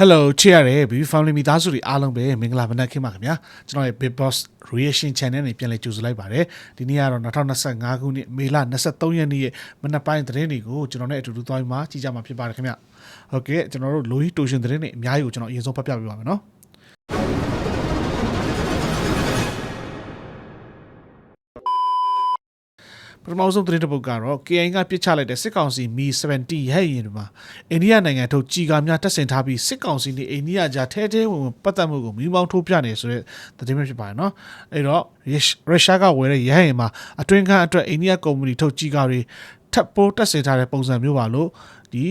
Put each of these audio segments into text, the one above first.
Hello ချစ်ရတဲ့ BB Family မိသားစုတွေအားလုံးပဲမင်္ဂလာမနက်ခင်းပါခင်ဗျာကျွန်တော်ရဲ့ Big Boss Reaction Channel နဲ့ပြန်လည်ကြိုဆိုလိုက်ပါတယ်ဒီနေ့ကတော့2025ခုနှစ်မေလ23ရက်နေ့ရဲ့မနက်ပိုင်းသတင်းတွေကိုကျွန်တော်နဲ့အတူတူသွားပြီးမှကြည့်ကြမှာဖြစ်ပါတယ်ခင်ဗျာဟုတ်ကဲ့ကျွန်တော်တို့လိုဟီတိုရှင်သတင်းတွေအများကြီးကိုကျွန်တော်အရင်ဆုံးဖတ်ပြပေးပါမယ်နော် ပထမဆုံးသတင်းတစ်ပုဒ်ကတော့ KI ကပြစ်ချလိုက်တဲ့စစ်ကောင်စီမီ70ရဲ့ရင်တွေမှာအိန္ဒိယနိုင်ငံထုတ်ကြီးကားများတပ်ဆင်ထားပြီးစစ်ကောင်စီနဲ့အိန္ဒိယကြားထဲထဲဝင်ဝင်ပတ်သက်မှုကိုမီးမောင်းထိုးပြနေဆိုတဲ့သတင်းပဲဖြစ်ပါတယ်နော်အဲ့တော့ရုရှားကဝယ်တဲ့ရဟရင်မှာအတွင်းခန်းအတွက်အိန္ဒိယကုမ္ပဏီထုတ်ကြီးကားတွေထပ်ပိုးတပ်ဆင်ထားတဲ့ပုံစံမျိုးပါလို့ဒီ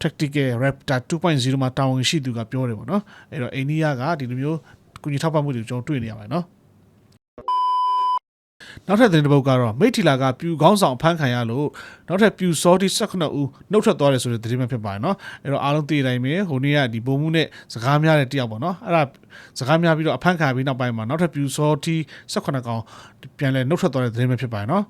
tactical raptor 2.0မှာတာဝန်ရှိသူကပြောတယ်ပေါ့နော်အဲ့တော့အိန္ဒိယကဒီလိုမျိုးကုညီထောက်ပံ့မှုတွေကျွန်တော်တွေ့နေရပါတယ်နော် နောက်ထပ်သတင်းတစ်ပုဒ်ကတော့မိတ်ထီလာကပြူကောင်းဆောင်ဖမ်းခံရလို့နောက်ထပ်ပြူစောတီ18ဦးနှုတ်ထွက်သွားတယ်ဆိုတဲ့သတင်းပဲဖြစ်ပါတယ်နော်အဲ့တော့အားလုံးသိတဲ့အတိုင်းပဲဟိုနေ့ကဒီဘုံမှုနဲ့စကားများတဲ့တယောက်ပေါ့နော်အဲ့ဒါစကားများပြီးတော့အဖမ်းခံရပြီးနောက်ပိုင်းမှာနောက်ထပ်ပြူစောတီ18ကောင်ပြန်လဲနှုတ်ထွက်သွားတဲ့သတင်းပဲဖြစ်ပါတယ်နော်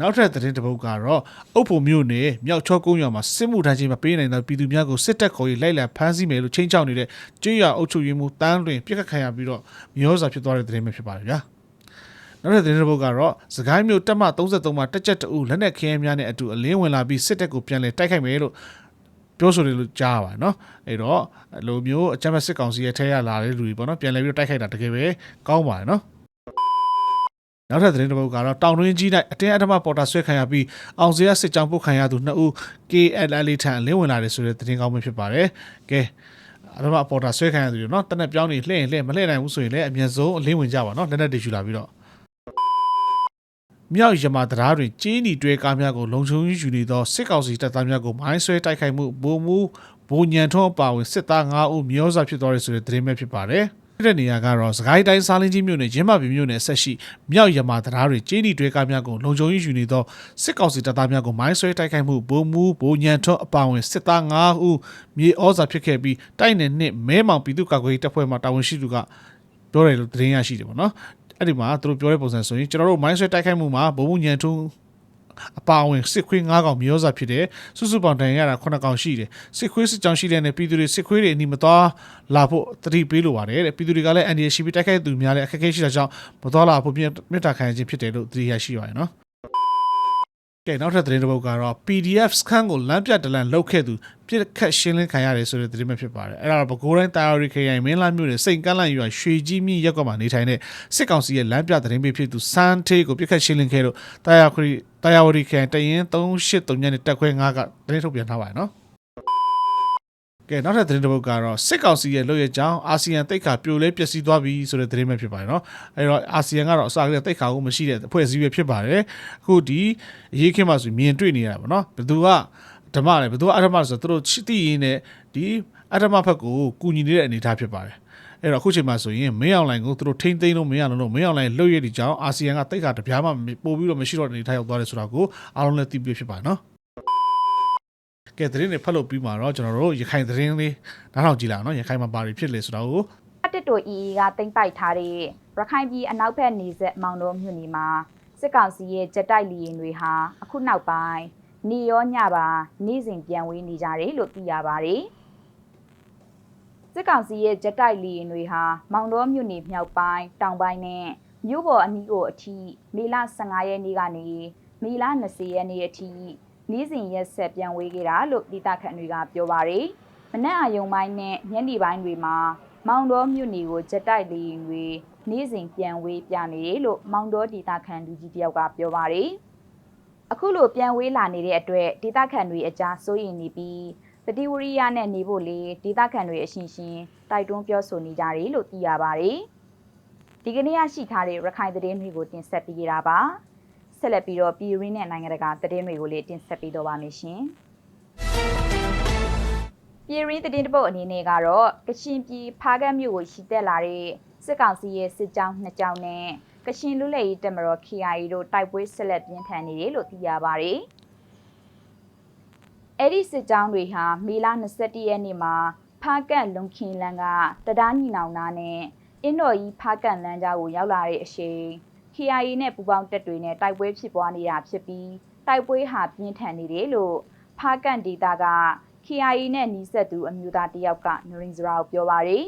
နောက်ထပ်သတင်းတစ်ပုဒ်ကတော့အုပ်ဖို့မြို့နယ်မြောက်ချောကုန်းရွာမှာစစ်မှုထမ်းခြင်းမပေးနိုင်တဲ့ပြည်သူများကိုစစ်တပ်ခေါ်ရေးလိုက်လံဖမ်းဆီးမယ်လို့ချိန်ချောက်နေတဲ့ကျွေးရအုပ်ချုပ်ရေးမှူးတန်းလွင်ပြစ်ခတ်ခံရပြီးတော့မျိုးစာဖြစ်သွားတဲ့သတင်းပဲဖြစ်ပါတယ်ဗျာ နောက်ထပ်သတင်းတစ်ပုဒ်ကတော့စကိုင်းမြို့တက်မ33မှာတက်ကြက်တူလက်နက်ခင်းများနဲ့အတူအလင်းဝင်လာပြီးစစ်တပ်ကိုပြန်လည်တိုက်ခိုက်မယ်လို့ပြောဆိုတယ်လို့ကြားရပါတယ်နော်အဲ့တော့အလိုမျိုးအကြမ်းဖက်စစ်ကောင်စီရဲ့ထဲရလာတဲ့လူတွေပေါ့နော်ပြန်လည်ပြီးတော့တိုက်ခိုက်တာတကယ်ပဲကောင်းပါတယ်နော်နောက်ထပ်သတင်းတစ်ပုဒ်ကတော့တောင်တွင်းကြီး၌အတင်းအဓမ္မပေါ်တာဆွဲခံရပြီးအောင်စရစစ်ကြောင်းပုတ်ခံရသူနှစ်ဦး KLL ထံလင်းဝင်လာတယ်ဆိုတဲ့သတင်းကောင်းပဲဖြစ်ပါတယ်။ကဲအဓမ္မပေါ်တာဆွဲခံရသူတွေနော်တနက်ပြောင်းနေလှည့်ရင်လှည့်မလှည့်နိုင်ဘူးဆိုရင်လည်းအမြင့်ဆုံးအလင်းဝင်ကြပါနော်လက်နက်တွေယူလာပြီးတော့ မြောက်ရမတရားတွင်ကြီးနီတွဲကားများကိုလုံခြုံရေးယူနေသောစစ်ကောင်စီတပ်သားများကိုမိုင်းဆွဲတိုက်ခိုက်မှုဗိုလ်မှူးဘိုညံထွန်းအပါအဝင်စစ်သား9ဦးမျိုးစားဖြစ်သွားတယ်ဆိုတဲ့သတင်းပဲဖြစ်ပါတယ်။ဖြစ်တဲ့နေရာကတော့စကိုင်းတိုင်းစားလင်းကြီးမြို့နယ်ရင်းမပင်မြို့နယ်ဆက်ရှိမြောက်ရမတရားတွေကြီးနီတွဲကားများကိုလုံခြုံရေးယူနေသောစစ်ကောင်စီတပ်သားများကိုမိုင်းဆွဲတိုက်ခိုက်မှုဗိုလ်မှူးဘိုညံထွန်းအပါအဝင်စစ်သား9ဦးမြေဩဇာဖြစ်ခဲ့ပြီးတိုက်နယ်နှစ်မဲမောင်ပြည်သူ့ကာကွယ်ရေးတပ်ဖွဲ့မှတာဝန်ရှိသူကပြောတယ်လို့သတင်းရရှိတယ်ပေါ့နော် အဲ့ဒီမှာသူတို့ပြောတဲ့ပုံစံဆိုရင်ကျွန်တော်တို့မိုင်းဆွဲတိုက်ခိုက်မှုမှာဗိုလ်မှူးညံထွန်းအပါအဝင်စစ်ခွေး9កောင်မျိုးစားဖြစ်တယ်စုစုပေါင်းတန်ရတာ9កောင်ရှိတယ်စစ်ခွေးစစ်ကြောင်းရှိတဲ့နဲ့ပြည်သူတွေစစ်ခွေးတွေအနီမသွားလာဖို့တတိပေးလိုပါတယ်တဲ့ပြည်သူတွေကလည်းအန်ဒီရှိပြီးတိုက်ခိုက်သူများလည်းအခက်အခဲရှိတာကြောင့်မသွားလာဖို့မြတ်တာခံရခြင်းဖြစ်တယ်လို့တတိရရှိပါတယ်နော် ကဲနောက်ထပ်သတင်းတစ်ပုဒ်ကတော့ PDF scan ကိုလမ်းပြတလန်လောက်ခဲ့သူပြစ်ခတ်ရှင်းလင်းခံရတယ်ဆိုတဲ့သတင်းပဲဖြစ်ပါတယ်အဲ့ဒါတော့ပဲခူးတိုင်းတာယာရီခရိုင်မင်းလာမြို့နယ်စိန်ကန်းလန့်ရွာရွှေကြီးမြင့်ရပ်ကွက်မှာနေထိုင်တဲ့စစ်ကောင်စီရဲ့လမ်းပြသတင်းပေးဖြစ်သူစန်းထေးကိုပြစ်ခတ်ရှင်းလင်းခဲ့လို့တာယာခရီတာယာဝရီခရိုင်တရင်383ညနဲ့တက်ခွဲ9ကသတင်းထုတ်ပြန်ထားပါတယ်နော် ကဲနောက်ထပ်သတင်းတစ်ပုဒ်ကတော့စစ်ကောင်စီရဲ့လုပ်ရကြောင်းအာဆီယံတိတ်ခါပြိုလဲပျက်စီးသွားပြီဆိုတဲ့သတင်းပဲဖြစ်ပါတယ်နော်အဲတော့အာဆီယံကတော့အစကတည်းကတိတ်ခါကိုမရှိတဲ့အဖွဲ့အစည်းပဲဖြစ်ပါတယ်အခုဒီအရေးခင်းမှာဆိုမြင်တွေ့နေရတာပေါ့နော်ဘယ်သူကဓမ္မလဲဘယ်သူကအဓမ္မလဲဆိုတော့သူတို့ချစ်တိရင်းနဲ့ဒီအဓမ္မဘက်ကိုကူညီနေတဲ့အနေအထားဖြစ်ပါတယ်အဲ့တော့အခုချိန်မှာဆိုရင်မင်းအောင်လိုင်ကိုသူတို့ထိမ့်သိမ်းလို့မရလို့မင်းအောင်လိုင်လှုပ်ရတဲ့ကြောင်းအာဆီယံကတိတ်ခါတပြားမှပို့ပြီးတော့မရှိတော့တဲ့အနေအထားရောက်သွားတယ်ဆိုတာကိုအားလုံးလည်းသိပြီးဖြစ်ပါတယ်နော် ကဲသတင်းတွေဖတ်လို့ပြီးမှာတော့ကျွန်တော်တို့ရခိုင်သတင်းလေးနားထောင်ကြည့်လာအောင်နော်ရခိုင်မှာဘာတွေဖြစ်လဲဆိုတာကိုတစ်တို EE ကတင်ပိုက်ထားတဲ့ရခိုင်ပြည်အနောက်ဘက်နေဆက်မောင်တော်မြို့နယ်မှာစစ်ကောင်စီရဲ့ကြက်တိုက်လီရင်တွေဟာအခုနောက်ပိုင်းနေရောညပါနေ့စဉ်ပြန်ဝေးနေကြတယ်လို့သိရပါတယ်စစ်ကောင်စီရဲ့ကြက်တိုက်လီရင်တွေဟာမောင်တော်မြို့နယ်မြောက်ပိုင်းတောင်ပိုင်းနဲ့မြို့ပေါ်အနီးကိုအထိမေလ15ရက်နေ့ကနေမေလ20ရက်နေ့အထိ နေ့စဉ်ရက်ဆက်ပြန်ဝေးခဲ့တာလို့ဒေသခံတွေကပြောပါတယ်မနက်အယုံပိုင်းနဲ့ညနေပိုင်းတွေမှာမောင်တော်မြို့နယ်ကိုဂျက်တိုက်လေရင်တွေနေ့စဉ်ပြန်ဝေးပြနေတယ်လို့မောင်တော်ဒေသခံလူကြီးတယောက်ကပြောပါတယ်။အခုလိုပြန်ဝေးလာနေတဲ့အတွက်ဒေသခံတွေအကြားစိုးရိမ်နေပြီးတတိဝရိယနဲ့နေဖို့လေဒေသခံတွေအရှင်ရှင်တိုက်တွန်းပြောဆိုနေကြတယ်လို့သိရပါတယ်။ဒီကနေ့ရရှိထားတဲ့ရခိုင်သတင်းတွေကိုတင်ဆက်ပေးကြတာပါ။ ဆက်လက်ပြီးတော့ပြည်ရင်းနဲ့နိုင်ငံတကာသတင်းတွေကိုလည်းတင်ဆက်ပေးတော့ပါမယ်ရှင်။ပြည်ရင်းသတင်းတပုတ်အနေနဲ့ကတော့ကချင်ပြည်ဖားကတ်မြို့ကိုရှိတက်လာတဲ့စစ်ကောင်စီရဲ့စစ်ကြောင်းနှစ်ကြောင်းနဲ့ကချင်လူလက်ရေးတပ်မတော် KIA တို့တိုက်ပွဲဆက်လက်ပြင်းထန်နေတယ်လို့သိရပါတယ်။အဲ့ဒီစစ်ကြောင်းတွေဟာမေလ21ရက်နေ့မှာဖားကတ်လုံခင်လန်းကတဒါညီနောင်နာနဲ့အင်းတော်ကြီးဖားကတ်လန်းကြားကိုရောက်လာတဲ့အချိန် KIA နဲ့ပူးပေါင်းတပ်တွေနဲ့တိုက်ပွဲဖြစ်ပွားနေတာဖြစ်ပြီးတိုက်ပွဲဟာပြင်းထန်နေတယ်လို့ဖားကတ်ဒေတာက KIA နဲ့နီးစပ်သူအမျိုးသားတစ်ယောက်ကနရင်စရာကိုပြောပါရယ်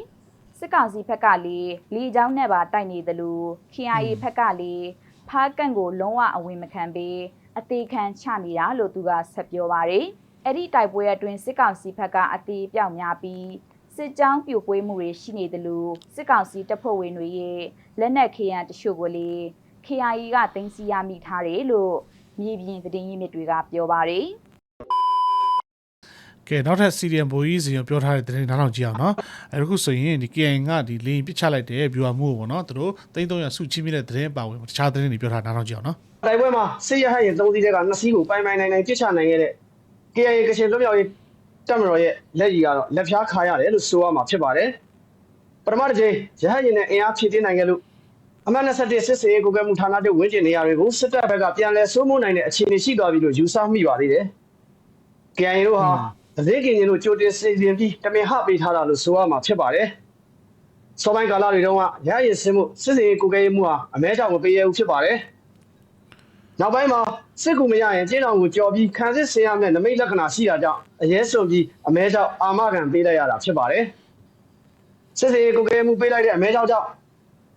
စစ်ကောင်စီဘက်ကလည်းလီချောင်းနဲ့ပါတိုက်နေတယ်လို့ KIA ဘက်ကလည်းဖားကန့်ကိုလုံးဝအဝင်မခံပေးအသေးခံချနေတာလို့သူကဆက်ပြောပါရယ်အဲ့ဒီတိုက်ပွဲအတွင်းစစ်ကောင်စီဘက်ကအသေးပြောက်များပြီး စစ်ကြောင်းပြိုကွေးမှုတွေရှိနေတယ်လို့စစ်ကောင်စီတပ်ဖွဲ့ဝင်တွေရဲ့လက်နက်ခဲယမ်းတချို့ကိုလေ KIA ကတင်စီရမိထားတယ်လို့မြေပြင်သတင်းရင်းမြစ်တွေကပြောပါတယ်ကဲနောက်ထပ် CDM ဘိုးကြီးစီကိုပြောထားတဲ့သတင်းနားထောင်ကြည့်အောင်နော်အဲအခုဆိုရင်ဒီ KN ကဒီလေရင်ပစ်ချလိုက်တဲ့ viewer မှုကိုပေါ့နော်သူတို့3300စုချင်းမိတဲ့သတင်းပါဝင်တခြားသတင်းတွေပြောထားနားထောင်ကြည့်အောင်နော်တိုက်ပွဲမှာစစ်ရဟတ်ရင်သုံးစီးတဲ့ကနှစ်စီးကိုပိုင်ပိုင်နိုင်နိုင်ပြစ်ချနိုင်ခဲ့တဲ့ KIA ကချင်လွတ်မြောက်ရေး တပ်မတော်ရဲ့လက်ကြီးကတော့လက်ဖျားခါရတယ်လို့ဆိုရမှာဖြစ်ပါတယ်။ပထမတစ်ချိန်ရဟတ်ရင်နဲ့အင်အားဖြည့်တင်းနိုင်ခဲ့လို့အမှတ်21စစ်စေးကိုကဲမှုဌာနချုပ်ဝင်းကျင်နေရာတွေကိုစစ်တပ်ဘက်ကပြန်လည်စိုးမိုးနိုင်တဲ့အခြေအနေရှိသွားပြီလို့ယူဆမိပါသေးတယ်။ KIA တို့ဟာသတင်းကင်ရင်တို့ကြိုတင်စီစဉ်ပြီးတမင်ဟပေးထားတာလို့ဆိုရမှာဖြစ်ပါတယ်။စောပိုင်းကာလတွေတုန်းကရဟတ်ရင်စင်မှုစစ်စေးကိုကဲမှုဟာအမဲကြောင့်မပေးရဘူးဖြစ်ပါတယ်။ နောက်ပိုင်းမှာစစ်ကူမရရင်ကျင်းတော်ကိုကြော်ပြီးခံစစ်ဆင်ရမယ့်နမိတ်လက္ခဏာရှိတာကြောင့်အရေးစွန်ပြီးအမဲကြောင့်အာမခံပေးလိုက်ရတာဖြစ်ပါတယ်။စစ်စေးကိုကဲမှုပေးလိုက်တဲ့အမဲကြောင့်ကြောင့်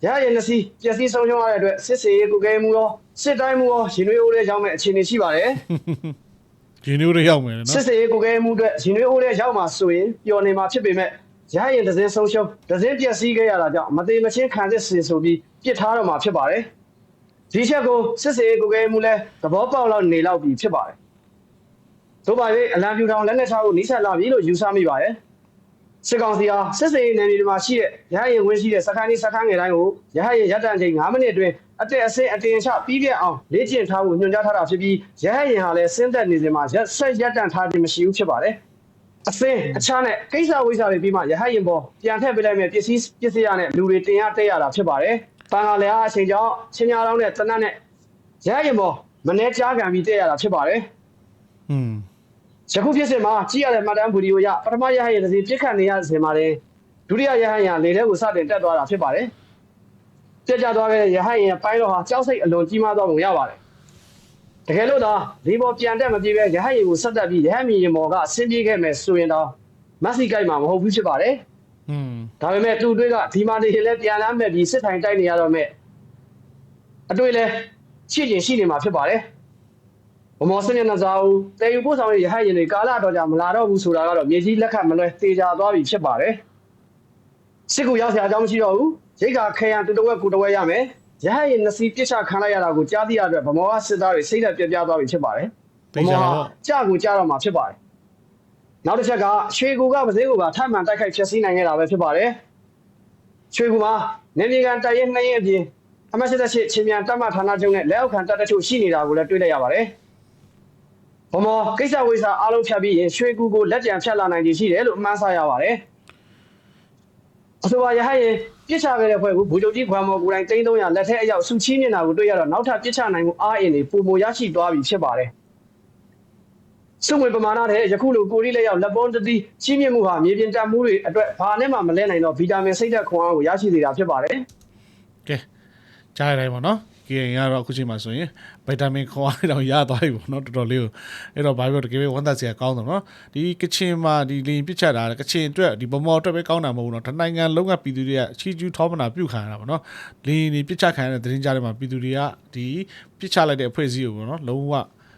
ရရင်နစီပျက်စီးဆုံးရှုံးရတဲ့အတွက်စစ်စေးကိုကဲမှုရောစစ်တိုင်းမှုရောရင်နွေးအိုးတဲ့ကြောင့်မဲ့အခြေအနေရှိပါတယ်ဒီနေ့တွေရောက်မယ်နော်။စစ်စေးကိုကဲမှုအတွက်ရင်နွေးအိုးတဲ့ရောက်မှာဆိုရင်ပျော်နေမှာဖြစ်ပေမဲ့ရရင်ဒဇင်းဆုံးရှုံးဒဇင်းပျက်စီးခဲ့ရတာကြောင့်မသေးမချင်းခံစစ်ဆင်ဆိုပြီးပြစ်ထားတော့မှာဖြစ်ပါတယ်။ ဒီချက်ကိုစစ်စေးကိုကဲမှုလဲသဘောပေါက်လောက်နေလောက်ပြီဖြစ်ပါတယ်။သို့ပါ၍အလံပြူထောင်လက်နက်ချဖို့နှိစက်လာပြီလို့ယူဆမိပါတယ်။စစ်ကောင်စီဟာစစ်စေးနယ်မြေတွေမှာရှိတဲ့ရဟရင်ဝင်ရှိတဲ့စခန်းကြီးစခန်းငယ်တိုင်းကိုရဟရင်ရပ်တန့်ချိန်9မိနစ်အတွင်းအတက်အဆင့်အတင်ချပြီးပြတ်အောင်လေ့ကျင့်ထားဖို့ညွှန်ကြားထားတာဖြစ်ပြီးရဟရင်ဟာလည်းစဉ်သက်နေစဉ်မှာရက်ဆက်ရပ်တန့်ထားခြင်းမရှိဘူးဖြစ်ပါတယ်။အစင်းအချားနဲ့ကိစ္စဝိစ္စတွေပြီးမှရဟရင်ပေါ်ပြန်ထည့်ပေးလိုက်မယ်ပစ္စည်းပစ္စည်းရနဲ့လူတွေတင်ရတက်ရတာဖြစ်ပါတယ်။ တန်ခါလည်းအားအချိန်ကြောင့်ချင်းညာလောင်းနဲ့တနတ်နဲ့ရဟရင်ပေါ်မနှဲကြားခံပြီးတက်ရတာဖြစ်ပါတယ်อืม။ယခုဖြစ်စဉ်မှာကြည့်ရတဲ့မှတ်တမ်းဗီဒီယိုရပထမရဟရင်တစ်စီပြစ်ခတ်နေရစဉ်မှာလည်းဒုတိယရဟရင်လေထဲကိုစတင်တက်သွားတာဖြစ်ပါတယ်။ပြက်ကျသွားခဲ့တဲ့ရဟရင်ပိုင်းတော်ဟာကြောက်စိတ်အလွန်ကြီးမားသွားပုံရပါတယ်။တကယ်လို့သာဒီပေါ်ပြန်တက်မပြေပဲရဟရင်ကိုဆက်တက်ပြီးရဟမြင်ရင်ပေါ်ကဆင်းပြေးခဲ့မယ်ဆိုရင်တော့မက်ဆီကိုက်မှာမဟုတ်ဘူးဖြစ်ပါတယ်။ อืมဒါပေမဲ့သူ့တွေကဒီမာနေလည်းပြန်လမ်းမဲ့ပြီးစစ်ထိုင်တိုက်နေရတော့မဲ့အတွေ့လဲရှိကျင်ရှိနေမှာဖြစ်ပါတယ်။ဗမောစနေနဇာဦးတေယူပို့ဆောင်ရဲ့ရဟတ်ရင်တွေကာလတော့ကြာမလာတော့ဘူးဆိုတာကတော့မြေကြီးလက်ခတ်မလွဲတေချာသွားပြီဖြစ်ပါတယ်။စစ်ကူရောက်စရာအကြောင်းမရှိတော့ဘူး။ရိတ်ကခဲရန်တူတဝက်ကူတဝက်ရမယ်။ရဟတ်ရင်နစီပြစ်ချခံလိုက်ရတာကိုကြားသိရတဲ့ဗမောကစစ်သားတွေစိတ်သက်ပြပြသွားပြီဖြစ်ပါတယ်။သိကြပါတော့ကြာကိုကြာတော့မှာဖြစ်ပါတယ်။ နောက်တစ်ချက်ကရွှေကူကပစေးကိုပါထပ်မံတိုက်ခိုက်ဖျက်ဆီးနိုင်ခဲ့တာပဲဖြစ်ပါတယ်။ရွှေကူမှာနေမြေကန်တိုက်ရင်နှင်းရင်အပြင်အမတ်စစ်စစ်ချင်းမြန်တပ်မဌာနချုပ်နဲ့လက်အောက်ခံတပ်တချို့ရှိနေတာကိုလည်းတွေ့လိုက်ရပါတယ်။ဘမောကိစ္စဝိစာအားလုံးဖြတ်ပြီးရင်ရွှေကူကိုလက်ကြံဖြတ်လာနိုင်ခြေရှိတယ်လို့အမှန်းဆရပါတယ်။အဆိုပါရဟရင်ပြစ်ချခဲ့တဲ့ဖွဲ့ကိုဘူဂျုံကြီးခွမ်မော်ကိုယ်တိုင်3300လက်ထက်အရောက်စုချီးမြင်တာကိုတွေ့ရတော့နောက်ထပ်ပြစ်ချနိုင်မှုအားအင်တွေပုံမရရှိသွားပြီဖြစ်ပါတယ်။ စုံဝင်ပမာဏတဲ့ယခုလိုကိုရီလက်ရောက်လက်ပွန်တတိချင်းမြင့်မှုဟာမြေပြင်တက်မှုတွေအတွက်ဘာနဲ့မှမလဲနိုင်တော့ဗီတာမင်စိတ်ဓာတ်ခွန်အားကိုရရှိစေတာဖြစ်ပါတယ်ကဲကြားရတိုင်းပေါ့နော် KN ကတော့အခုချိန်မှာဆိုရင်ဗီတာမင်ခေါ်အားတော့ရသွားပြီပေါ့နော်တော်တော်လေးကိုအဲ့တော့ဘာပြောတကယ်ပဲဝမ်းသာစရာကောင်းတယ်နော်ဒီကချင်မှာဒီလင်ပြစ်ချက်တာကချင်အတွက်ဒီဗမော်အတွက်ပဲကောင်းတာမဟုတ်ဘူးနော်တနိုင်ငံလုံးကပြည်သူတွေကချီကျူးထောပနာပြုတ်ခံရတာပေါ့နော်လင်ဒီပြစ်ချက်ခံရတဲ့သတင်းကြားထဲမှာပြည်သူတွေကဒီပြစ်ချလိုက်တဲ့အဖွဲ့အစည်းကိုပေါ့နော်လုံးဝ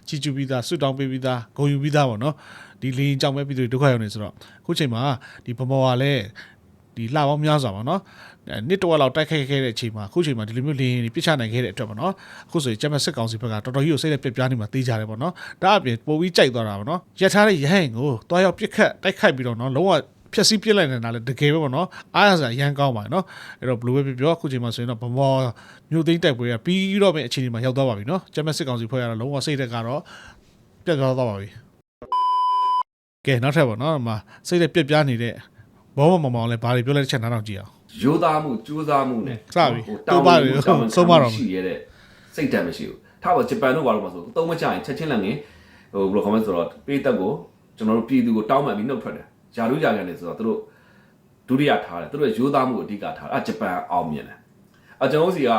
ချီးကျူးပြီးသားဆွတောင်းပေးပြီးသားဂုဏ်ယူပြီးသားပေါ့နော်ဒီလေရင်ကြောင့်ပဲပြည်သူတွေဒုက္ခရောက်နေဆိုတော့အခုချိန်မှာဒီဗမော်ကလည်းဒီလှပေါင်းများစွာပါနော်နှစ်တဝက်လောက်တိုက်ခိုက်ခဲ့တဲ့အချိန်မှာအခုချိန်မှာဒီလိုမျိုးလေရင်တွေပြစ်ချနိုင်ခဲ့တဲ့အတွက်ပါနော်အခုဆိုရင်ကျမစစ်ကောင်စီဘက်ကတော်တော်ကြီးကိုစိတ်နဲ့ပြက်ပြားနေမှာတေးကြတယ်ပေါ့နော်ဒါအပြင်ပိုပြီးကြိုက်သွားတာပေါ့နော်ရထားတဲ့ရဟန်ကိုတွားရောက်ပြစ်ခတ်တိုက်ခိုက်ပြီးတော့နော်လုံးဝ ဖျက်ဆီးပစ်လိုက်နေတာလည်းတကယ်ပဲပေါ့နော်အားရစရာအရန်ကောင်းပါနော်အဲ့တော့ဘလူးပဲပြောပြောအခုချိန်မှာဆိုရင်တော့ဗမော်မြို့သိမ်းတိုက်ပွဲကပြီးတော့ပဲအချိန်ဒီမှာရောက်သွားပါပြီနော်ဂျမက်စစ်ကောင်စီဖွဲ့ရတော့လုံးဝစိတ်သက်ကတော့ပြတ်သွားသွားပါပြီကဲနောက်ထပ်ပေါ့နော်ဒီမှာစိတ်သက်ပြက်ပြားနေတဲ့ဘောမမောင်မောင်လည်းဘာတွေပြောလဲတစ်ချက်နားထောင်ကြည့်အောင်ရိုးသားမှုကြိုးစားမှုနဲ့စပြီတိုးပါလေဆုံးမတော့ရှိရတဲ့စိတ်ဓာတ်မရှိဘူးထားပါဂျပန်တို့ဘာလို့မဆိုသုံးမချရင်ချက်ချင်းလည်းငင်ဟိုဘယ်လိုခေါ်မလဲဆိုတော့ပေးသက်ကိုကျွန်တော်တို့ပြည်သူကိုတောင်းပန်ပြီးနှုတ်ထွက်တယ် ဂျာလူဂျာကန်နေဆိုတော့သူတို့ဒုတိယထားတယ်သူတို့ရဲ့ရိုးသားမှုအဓိကထားတယ်အဲဂျပန်အောင်မြင်တယ်အကျွန်တော်တို့စီက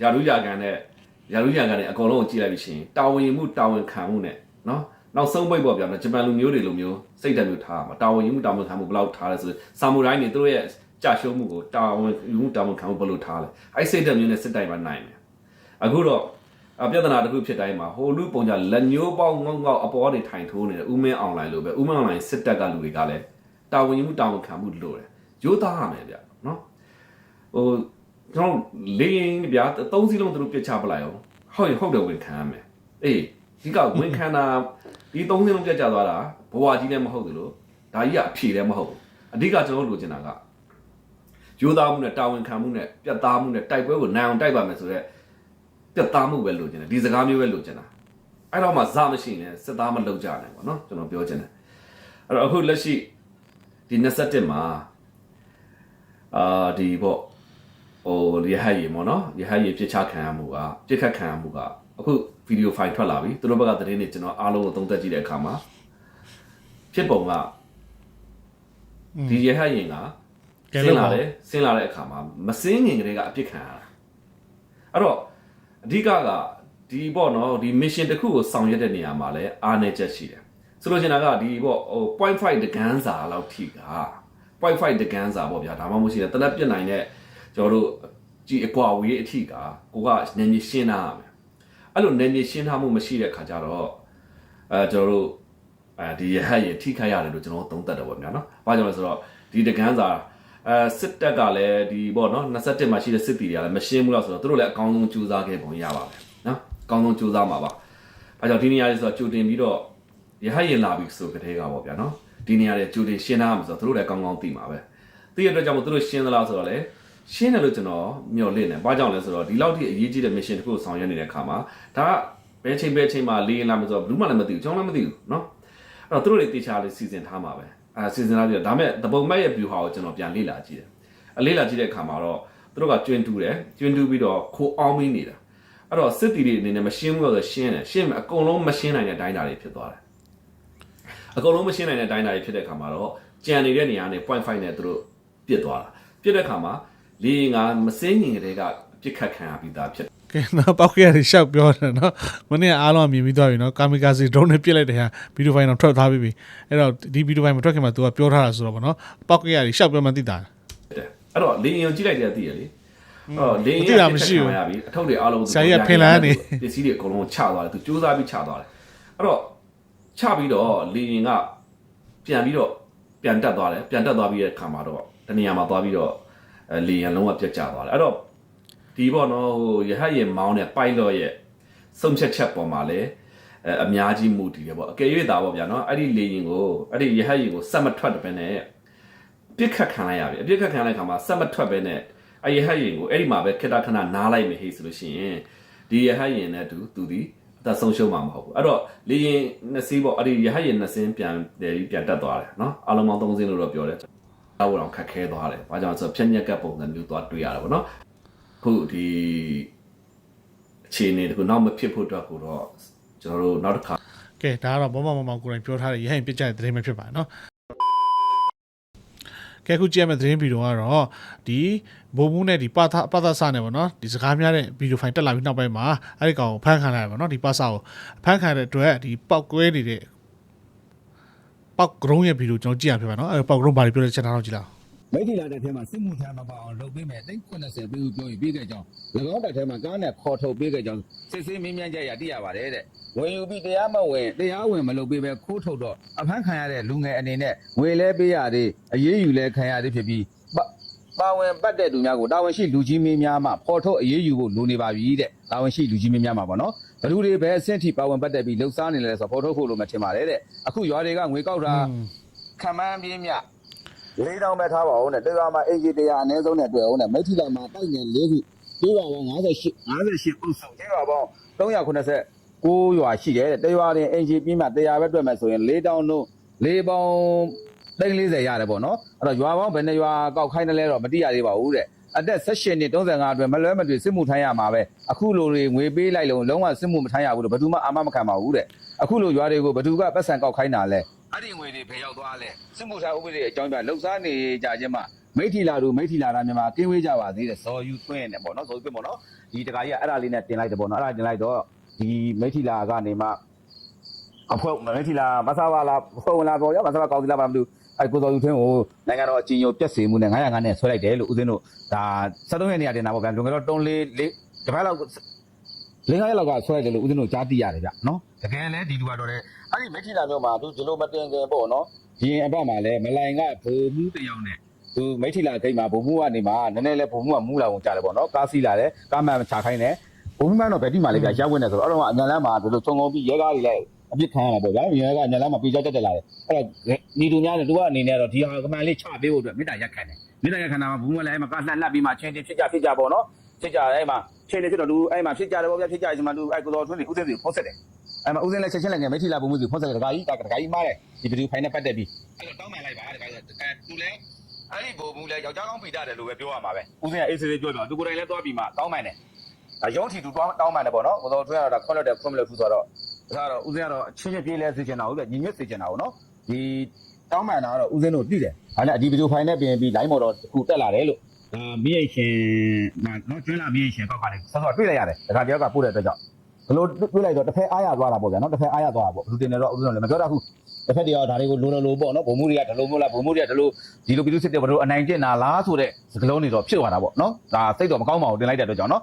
ဂျာလူဂျာကန်နဲ့ဂျာလူဂျာကန်နဲ့အကုန်လုံးကိုကြည့်လိုက်ပြီးရှင်တာဝန်ယူမှုတာဝန်ခံမှုနဲ့နော်နောက်ဆုံးပိတ်ပေါ့ဗျာနော်ဂျပန်လူမျိုးတွေလိုမျိုးစိတ်ဓာတ်မျိုးထားမှာတာဝန်ယူမှုတာဝန်ခံမှုဘယ်လောက်ထားလဲဆိုဆာမူရိုင်းတွေသူတို့ရဲ့ကြာရှုံးမှုကိုတာဝန်ယူမှုတာဝန်ခံမှုဘယ်လိုထားလဲအဲ့စိတ်ဓာတ်မျိုးနဲ့စစ်တိုင်းမှာနိုင်တယ်အခုတော့အ ပြဿနာတစ်ခုဖြစ်တိုင်းမှာဟိုလူပုံကြလက်ညိုးပေါင်းငေါငေါအပေါ်နေထိုင်ထိုးနေတဲ့ဥမင်းအွန်လိုင်းလိုပဲဥမင်းအွန်လိုင်းစစ်တပ်ကလူတွေကလည်းတာဝန်ယူမှုတာဝန်ခံမှုလိုတယ်ရိုးသားရမယ်ဗျနော်ဟိုကျွန်တော်လေရင်ဗျာသုံးစီးလုံးသူတို့ပြစ်ချပလိုက်အောင်ဟုတ်ရင်ဟုတ်တယ်ဝင်ခံရမယ်အေးဒီကဝင်ခံတာဒီသုံးစီးလုံးပြတ်ကျသွားတာဘဝကြီးလည်းမဟုတ်သလိုဒါကြီးကအဖြေလည်းမဟုတ်ဘူးအဓိကကျွန်တော်လိုချင်တာကရိုးသားမှုနဲ့တာဝန်ခံမှုနဲ့ပြတ်သားမှုနဲ့တိုက်ပွဲကိုနိုင်အောင်တိုက်ပါမယ်ဆိုတော့ ပြတ်သားမှုပဲလိုချင်တယ်ဒီစကားမျိုးပဲလိုချင်တာအဲ့တော့မှဇမရှိရင်စစ်သားမလုပ်ကြနိုင်ပါเนาะကျွန်တော်ပြောချင်တယ်အဲ့တော့အခုလက်ရှိဒီ27မှာအာဒီပေါ့ဟိုရဟတ်ရီပေါ့နော်ရဟတ်ရီပြစ်ချခံရမှုကပြစ်ခတ်ခံရမှုကအခုဗီဒီယိုဖိုင်ထွက်လာပြီသူတို့ဘက်ကသတင်းတွေကျွန်တော်အားလုံးကိုသုံးသပ်ကြည့်တဲ့အခါမှာဖြစ်ပုံကဒီရဟတ်ရင်က ကဲ ဆ လို့ င်း ပါ လာတယ်ဆင်းလာတဲ့အခါမှာမစင်းငင်ကလေးကအပြစ်ခံရတာအဲ့တော့ အဓိကကဒီပေါ့နော်ဒီ mission တစ်ခုကိုဆောင်ရွက်တဲ့နေရာမှာလည်းအားနည်းချက်ရှိတယ်ဆိုလိုချင်တာကဒီပေါ့ဟို0.5တကန်းစာလောက်ထိက0.5တကန်းစာပေါ့ဗျာဒါမှမဟုတ်ရှိတယ်တလက်ပြစ်နိုင်တဲ့ကျွန်တော်တို့ကြည်အကွာဝေးအထိကကိုကနေမြေရှင်းထားရမယ်အဲ့လိုနေမြေရှင်းထားမှုမရှိတဲ့ခါကျတော့အဲကျွန်တော်တို့အဲဒီရဟတ်ရင်ထိခိုက်ရတယ်လို့ကျွန်တော်သုံးသပ်တယ်ပေါ့ဗျာနော်။ဘာကြောင့်လဲဆိုတော့ဒီတကန်းစာ အဲစစ်တပ်ကလည်းဒီပေါ့နော်27မှာရှိတဲ့စစ်တီတွေကလည်းမရှင်းဘူးလားဆိုတော့သူတို့လည်းအကောင်းဆုံးကြိုးစားခဲ့ပုံရပါမယ်နော်။အကောင်းဆုံးကြိုးစားမှာပါ။အဲကြောင့်ဒီနေရာလေးဆိုတော့ကြိုတင်ပြီးတော့ရဟတ်ရင်လာပြီဆိုကြတဲ့ကပေါ့ဗျာနော်။ဒီနေရာလေးကြိုတင်ရှင်းထားမှာဆိုတော့သူတို့လည်းကောင်းကောင်းသိမှာပဲ။သိရတဲ့အတွက်ကြောင့်မို့သူတို့ရှင်းသလားဆိုတော့လေရှင်းတယ်လို့ကျွန်တော်မျှော်လင့်တယ်။ဘာကြောင့်လဲဆိုတော့ဒီလောက်ထိအရေးကြီးတဲ့ mission တစ်ခုကိုဆောင်ရွက်နေတဲ့အခါမှာဒါကဘယ်ချိန်ဘယ်ချိန်မှာလေးရင်လာမဆိုတော့ဘူးမှလည်းမသိဘူးကျွန်တော်လည်းမသိဘူးနော်။အဲ့တော့သူတို့တွေတေချာလေးစီစဉ်ထားမှာပဲ အဲစီစဉ်ထားပြီးတော့ဒါမဲ့တပုံမဲ့ရဲ့ view ဟာကိုကျွန်တော်ပြန်လေ့လာကြည့်တယ်အလေ့လာကြည့်တဲ့အခါမှာတော့သူတို့ကကျွင်းတူးတယ်ကျွင်းတူးပြီးတော့ခိုးအောင်မင်းနေတာအဲ့တော့စစ်တီတွေအနေနဲ့မရှင်းဘူးလို့ဆိုရှင်းတယ်ရှင်းမယ်အကုန်လုံးမရှင်းနိုင်တဲ့တိုင်းတာတွေဖြစ်သွားတယ်အကုန်လုံးမရှင်းနိုင်တဲ့တိုင်းတာတွေဖြစ်တဲ့အခါမှာတော့ကြံနေတဲ့နေရာနဲ့0.5နဲ့သူတို့ပြစ်သွားတာပြစ်တဲ့အခါမှာလေရင်ကမစင်းငင်ကလေးကပြစ်ခတ်ခံရပြီးသားဖြစ် ကဲနော်ပောက်ခဲ့ရရှောက်ပြောတယ်နော်မနေ့ကအားလုံးကမြင်ပြီးသွားပြီနော်ကာမီကာစီဒရုန်းနဲ့ပြစ်လိုက်တဲ့ဟာဗီဒီယိုဖိုင်တော့ထွက်ထားပြီးပြီအဲ့တော့ဒီဗီဒီယိုဖိုင်မထွက်ခင်မှာ तू ကပြောထားတာဆိုတော့ဗောနော်ပောက်ခဲ့ရရှောက်ပြောမှသိတာတယ်အဲ့တော့လေရင်ကိုကြည့်လိုက်တဲ့သိရလေအဲ့တော့လေရင်မသိတာမရှိဘူးရပြီအထုပ်တွေအားလုံးဆရာကြီးကဖင်လန်းနေပစ္စည်းတွေအကုန်လုံးချသွားတယ်သူစူးစမ်းပြီးချသွားတယ်အဲ့တော့ချပြီးတော့လေရင်ကပြန်ပြီးတော့ပြန်တက်သွားတယ်ပြန်တက်သွားပြီးတဲ့ခါမှာတော့တနေရာမှာသွားပြီးတော့အဲလေရင်လုံးဝပြတ်ကျသွားတယ်အဲ့တော့ ဒီပေါ့နော်ဟိုရဟတ်ရင်မောင်းတဲ့ pilot ရဲ့ဆုံးဖြတ်ချက်ပေါ်မှာလည်းအဲအများကြီးမူတည်တယ်ပေါ့အကယ်၍သားပေါ့ဗျာနော်အဲ့ဒီလေရင်ကိုအဲ့ဒီရဟတ်ရင်ကိုစက်မထွက်တဲ့ပဲနဲ့ပြစ်ခတ်ခံလိုက်ရပြီအပြစ်ခတ်ခံလိုက်ခါမှာစက်မထွက်ပဲနဲ့အရဟတ်ရင်ကိုအဲ့ဒီမှာပဲခေတ္တခဏနားလိုက်မယ်ဟေးဆိုလို့ရှိရင်ဒီရဟတ်ရင်နဲ့တူသူဒီအသက်ဆုံးရှုံးမှာမဟုတ်ဘူးအဲ့တော့လေရင်နှစ်စီးပေါ့အဲ့ဒီရဟတ်ရင်နှစ်စင်းပြန်တယ်ပြီးပြန်တက်သွားတယ်နော်အလုံးပေါင်း၃စင်းလို့တော့ပြောတယ်တော့တော့ခက်ခဲသွားတယ်ဘာကြောင့်လဲဆိုတော့ဖြက်ညက်ကပ်ပုံစံမျိုးသွားတွေ့ရတယ်ပေါ့နော် ခုဒီအခြေအနေတခုနောက်မဖြစ်ဖို့အတွက်ကိုတော့ကျွန်တော်တို့နောက်တစ်ခါကဲဒါကတော့ဘောမမမောင်ကိုယ်တိုင်ပြောထားတဲ့ရဟင်ပြစ်ကြတဲ့သတင်းပဲဖြစ်ပါတယ်နော်ကဲခုကြည့်ရမယ့်သတင်းဗီဒီယိုကတော့ဒီဘိုးမှုနဲ့ဒီပါသပါသဆနဲ့ပေါ့နော်ဒီစကားများတဲ့ဗီဒီယိုဖိုင်တက်လာပြီးနောက်ပိုင်းမှာအဲ့ဒီကောင်ကိုဖန်ခံလိုက်ရပါတော့ဒီပါစာကိုဖန်ခံတဲ့အတွက်ဒီပောက်ကွဲနေတဲ့ပောက်ကရုံးရဲ့ဗီဒီယိုကျွန်တော်ကြည့်ရဖြစ်ပါနော်အဲ့ပောက်ကရုံးဘာတွေပြောလဲချက်ထားတော့ကြည့်လော က်မိထီလာတဲ့ထဲမှာစစ်မှုထမ်းမပါအောင်လုပ်ပေးမယ်တိတ်80ပေးဦးပြောရင်ပြီးခဲ့ကြောင်း၎င်းတပ်ထဲမှာကားနဲ့ခေါ်ထုတ်ပေးခဲ့ကြောင်းစစ်ဆေးမင်းမြန်းကြရသိရပါတယ်တဲ့ဝင်ယူပြီးတရားမဝင်တရားဝင်မလုပ်ပေးပဲခိုးထုတ်တော့အဖမ်းခံရတဲ့လူငယ်အနေနဲ့ငွေလဲပေးရသေးအရေးယူလဲခံရသေးဖြစ်ပြီးပါပါဝင်ပတ်တဲ့သူများကိုတာဝန်ရှိလူကြီးမင်းများမှဖော်ထုတ်အရေးယူဖို့လိုနေပါပြီတဲ့တာဝန်ရှိလူကြီးမင်းများမှာပေါ့နော်ဘယ်သူတွေပဲအဆင့်ထိပါဝင်ပတ်တဲ့ပြီးလှုပ်ရှားနေလဲဆိုတော့ဖော်ထုတ်ဖို့လိုမှထင်ပါတယ်တဲ့အခုရွာတွေကငွေကောက်တာခံမှန်းပြင်းမြ လေးတောင်ပဲထားပါဦးနဲ့တရားမှာအင်ဂျီတရားအနည်းဆုံးနဲ့တွေ့အောင်နဲ့မိထီလာမှာတိုက်ငယ်၄ခုပြေးပါပေါင်း58 58အုပ်စုပြေးပါပေါင်း389ရွာရှိတယ်တဲ့တရားရင်အင်ဂျီပြင်းမြတရားပဲတွေ့မယ်ဆိုရင်၄တောင်တို့၄ပေါင်းသိန်း40ရတယ်ပေါ့နော်အဲ့တော့ရွာပေါင်းဘယ်နှရွာကောက်ခိုင်းတယ်လဲတော့မသိရသေးပါဘူးတဲ့အသက်16နှစ်35အတွင်းမလွဲမသွေစစ်မှုထမ်းရမှာပဲအခုလိုတွေငွေပေးလိုက်လုံးလုံးဝစစ်မှုမထမ်းရဘူးလို့ဘယ်သူမှအာမမခံပါဘူးတဲ့အခုလိုရွာတွေကိုဘယ်သူကပတ်စံကောက်ခိုင်းတာလဲ အဲ့ဒီငွေတွေဖယ်ရောက်သွားလဲစစ်မှုထမ်းဥပဒေအကြောင်းပြလှုပ်ရှားနေကြခြင်းမှာမိထီလာတို့မိထီလာတာမြန်မာကင်းဝေးကြပါသေးတယ်ဇော်ယူသွင်းတယ်ပေါ့နော်ဇော်ယူသွင်းပေါ့နော်ဒီတခါကြီးကအဲ့ဒါလေးနဲ့တင်လိုက်တယ်ပေါ့နော်အဲ့ဒါတင်လိုက်တော့ဒီမိထီလာကနေမှအဖွဲ့မမေထီလာမဆာပါလာဖွဲ့ဝင်လာပေါ့ရမဆာပါကောင်းစီလာပါမလို့အဲကိုတော်ယူထင်းကိုနိုင်ငံတော်အကြီးအကျယ်ပြက်စီမှုနဲ့905နဲ့ဆွဲလိုက်တယ်လို့ဦးဇင်းတို့ဒါ73ရက်နေရာတင်တာပေါ့ဗျာလွန်ခဲ့တော့3 4 4တပတ်လောက် လင်းကားရက်လောက်ကဆွဲလိုက်တယ်လို့ဦးဇင်းတို့ကြားသိရတယ်ဗျနော်တကယ်လဲဒီလူကတော့လေအဲ့ဒီမေထီလာမျိုးမှာသူဒီလိုမတင်ခင်ပေါ့နော်ရင်အပတ်မှာလဲမလိုင်ကဘိုလ်မှုတယောက်နဲ့သူမိထီလာဂိတ်မှာဘုံမှုကနေမှာနည်းနည်းလဲဘုံမှုကမူးလာအောင်ကြားတယ်ပေါ့နော်ကားစီးလာတယ်ကားမှန်ချခိုင်းတယ်ဘုံမှုမှန်တော့ဗက်တီမှာလေဗျာရောက်ဝင်တယ်ဆိုတော့အဲ့တော့အညာလမ်းမှာဒီလိုချုံငုံပြီးရဲကားတွေလည်းအပြစ်ခံရမှာပေါ့ဗျာရဲကားအညာလမ်းမှာပြေးကြတက်တက်လာတယ်အဲ့တော့ညီတူများနဲ့သူကအနေနဲ့တော့ဒီဟာကမှန်လေးချပေးဖို့အတွက်မေတ္တာရက်ခံတယ်မေတ္တာရက်ခံတာမှာဘုံမှုလည်းအဲ့မှာကားလှက်လှက်ပြီးမှချင်းချင်းဖြစ်ကြဖြစ်ကြပေါ့နော် ဖြစ်ကြအဲ့မှာချင်းနေဖြစ်တော့သူအဲ့မှာဖြစ်ကြတယ်ပေါ့ဗျာဖြစ်ကြဒီမှာသူအဲ့ကိုတော်ထွန်းနေဦးစင်းစီဖုတ်ဆက်တယ်အဲ့မှာဦးစင်းလည်းချက်ချင်းလည်းငယ်မိထီလာဘုံမှုစီဖုတ်ဆက်တယ်တခါကြီးတခါကြီးမားတယ်ဒီဗီဒီယိုဖိုင်နဲ့ပတ်သက်ပြီးအဲ့တော့တောင်းပန်လိုက်ပါတခါကြီးအဲသူလည်းအဲ့ဒီဘုံမှုလည်းယောက်ျားကောင်းပိတာတယ်လို့ပဲပြောရမှာပဲဦးစင်းကအေးစေးစေးပြောပြောသူကိုယ်တိုင်လည်းသွားပြီးမှတောင်းပန်တယ်ဒါရုံးထီသူတောင်းတောင်းပန်တယ်ပေါ့နော်ကိုတော်ထွန်းကတော့ခွန်းလွတ်တယ်ခွန်းမလို့သူဆိုတော့ဒါကတော့ဦးစင်းကတော့အချင်းချင်းပြေးလဲစေချင်တာဟုတ်ပြီညီညွတ်စေချင်တာဟုတ်နော်ဒီတောင်းပန်တာကတော့ဦးစင်းတို့သိတယ်ဒါနဲ့ဒီဗီဒီယိုဖိုင်နဲ့ပြင်ပြီး line မော်တော့ခုတက်လာတယ်လို့ ဒါမိရိတ်ရှင်နော်ကျွန်းလာမိရိတ်ရှင်ကောက်ကလည်းဆက်ဆော့တွေ့လိုက်ရတယ်ဒါကတယောက်ကပို့တဲ့အတွက်ကြောင့်ဘလို့တွေ့လိုက်တော့တစ်ဖက်အားရသွားတာပေါ့ဗျာနော်တစ်ဖက်အားရသွားတာပေါ့ဘလူတင်နေတော့ဦးစင်းလည်းမပြောတတ်ဘူးတစ်ဖက်တည်းရောဒါတွေကိုလိုလိုလိုပေါ့နော်ဘုံမှုတွေကဒလိုမျိုးလားဘုံမှုတွေကဒလိုဒီလိုပြည်သူစစ်တဲ့ဘလို့အနိုင်ကျင့်တာလားဆိုတဲ့စကလုံးတွေတော့ဖြစ်သွားတာပေါ့နော်ဒါစိတ်တော့မကောင်းပါဘူးတင်လိုက်တဲ့အတွက်ကြောင့်နော်